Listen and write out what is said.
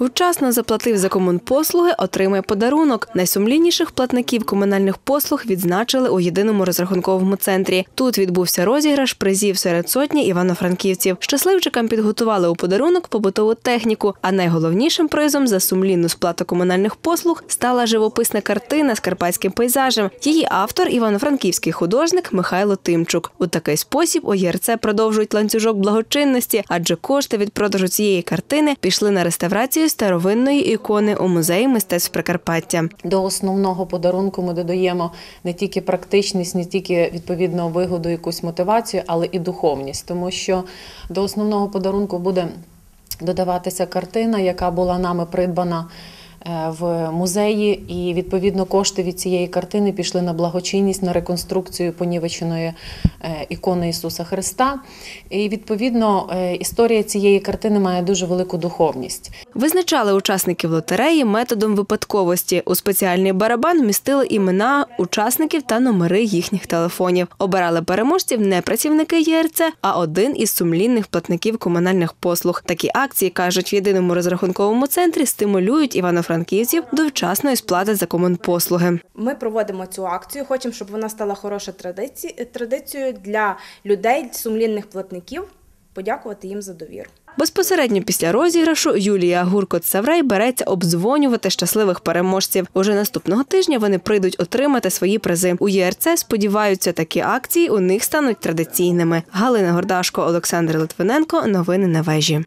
Вчасно заплатив за комунпослуги, отримає подарунок. Найсумлінніших платників комунальних послуг відзначили у єдиному розрахунковому центрі. Тут відбувся розіграш призів серед сотні івано-франківців. Щасливчикам підготували у подарунок побутову техніку. А найголовнішим призом за сумлінну сплату комунальних послуг стала живописна картина з карпатським пейзажем. Її автор івано-франківський художник Михайло Тимчук. У такий спосіб ОЄРЦ продовжують ланцюжок благочинності, адже кошти від продажу цієї картини пішли на реставрацію старовинної ікони у музеї мистецтв Прикарпаття. До основного подарунку ми додаємо не тільки практичність, не тільки відповідно вигоду, якусь мотивацію, але і духовність, тому що до основного подарунку буде додаватися картина, яка була нами придбана. Е, В музеї, і відповідно кошти від цієї картини пішли на благочинність, на реконструкцію понівеченої е, ікони Ісуса Христа. І відповідно е, історія цієї картини має дуже велику духовність. Визначали учасників лотереї методом випадковості. У спеціальний барабан вмістили імена учасників та номери їхніх телефонів. Обирали переможців не працівники ЄРЦ, а один із сумлінних платників комунальних послуг. Такі акції кажуть в єдиному розрахунковому центрі стимулюють івано-франківців до вчасної сплати за комунпослуги. Ми проводимо цю акцію, хочемо, щоб вона стала хорошою традиці- традицією для людей, сумлінних платників, подякувати їм за довіру. Безпосередньо після розіграшу Юлія Гуркот Саврей береться обдзвонювати щасливих переможців. Уже наступного тижня вони прийдуть отримати свої призи. У ЄРЦ сподіваються, такі акції у них стануть традиційними. Галина Гордашко, Олександр Литвиненко. Новини на вежі.